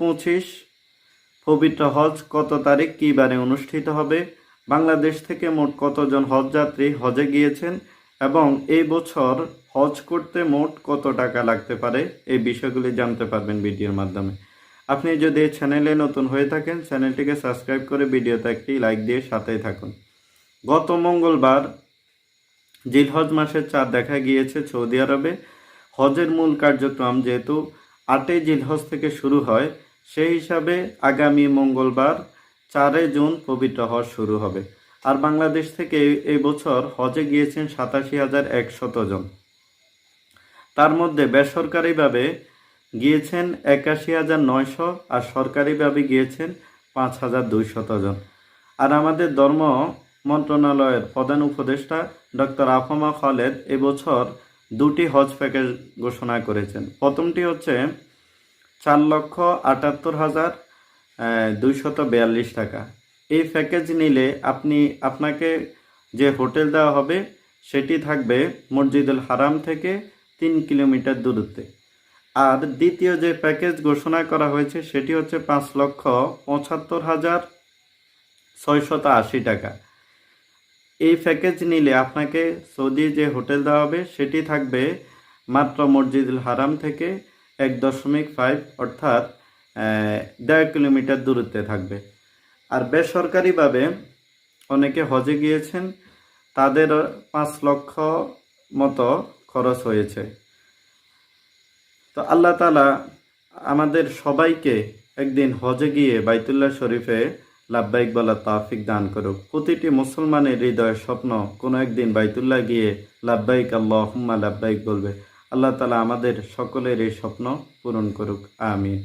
পঁচিশ পবিত্র হজ কত তারিখ কী বারে অনুষ্ঠিত হবে? বাংলাদেশ থেকে মোট কতজন হজ যাত্রী হজে গিয়েছেন? এবং এই বছর হজ করতে মোট কত টাকা লাগতে পারে? এই বিষয়গুলি জানতে পারবেন ভিডিওর মাধ্যমে। আপনি যদি এই চ্যানেলে নতুন হয়ে থাকেন, চ্যানেলটিকে সাবস্ক্রাইব করে ভিডিওতে একটি লাইক দিয়ে সাথেই থাকুন। গত মঙ্গলবার জিলহজ মাসের চাঁদ দেখা গিয়েছে সৌদি আরবে। হজের মূল কার্যক্রম যেহেতু আটই জিলহজ থেকে শুরু হয়। সেই হিসাবে আগামী মঙ্গলবার চারে জুন পবিত্র হজ শুরু হবে। আর বাংলাদেশ থেকে এই বছর হজে গিয়েছেন সাতাশি হাজার একশত জন। তার মধ্যে বেসরকারিভাবে গিয়েছেন একাশি হাজার নয়শো আর সরকারিভাবে গিয়েছেন পাঁচ হাজার দুইশত জন। আর আমাদের ধর্ম মন্ত্রণালয়ের প্রধান উপদেষ্টা ডক্টর আফমা খালেদ এবছর দুটি হজ প্যাকেজ ঘোষণা করেছেন। প্রথমটি হচ্ছে চার লক্ষ আটাত্তর হাজার দুইশত বিয়াল্লিশ টাকা। এই প্যাকেজ নিলে আপনি, আপনাকে যে হোটেল দেওয়া হবে, সেটি থাকবে মসজিদুল হারাম থেকে তিন কিলোমিটার দূরত্বে। আর দ্বিতীয় যে প্যাকেজ ঘোষণা করা হয়েছে, সেটি হচ্ছে পাঁচ লক্ষ পঁচাত্তর হাজার ছয়শত আশি টাকা। এই প্যাকেজ নিলে আপনাকে সৌদি যে হোটেল দেওয়া হবে, সেটি থাকবে মাত্র মসজিদুল হারাম থেকে এক দশমিক ফাইভ অর্থাৎ দেড় কিলোমিটার দূরত্বে থাকবে। আর বেসরকারিভাবে অনেকে হজে গিয়েছেন, তাদের পাঁচ লক্ষ মতো খরচ হয়েছে। তো আল্লাহ তালা আমাদের সবাইকে একদিন হজে গিয়ে বাইতুল্লাহ শরীফে লাভবাইক বলা তাফিক দান করুক। প্রতিটি মুসলমানের হৃদয়ের স্বপ্ন কোনো একদিন বাইতুল্লাহ গিয়ে লাভবাইক আল্লাহ হুম্মা লাভবাইক বলবে। আল্লাহ তালা আমাদের সকলের এই স্বপ্ন পূরণ করুক আমিন।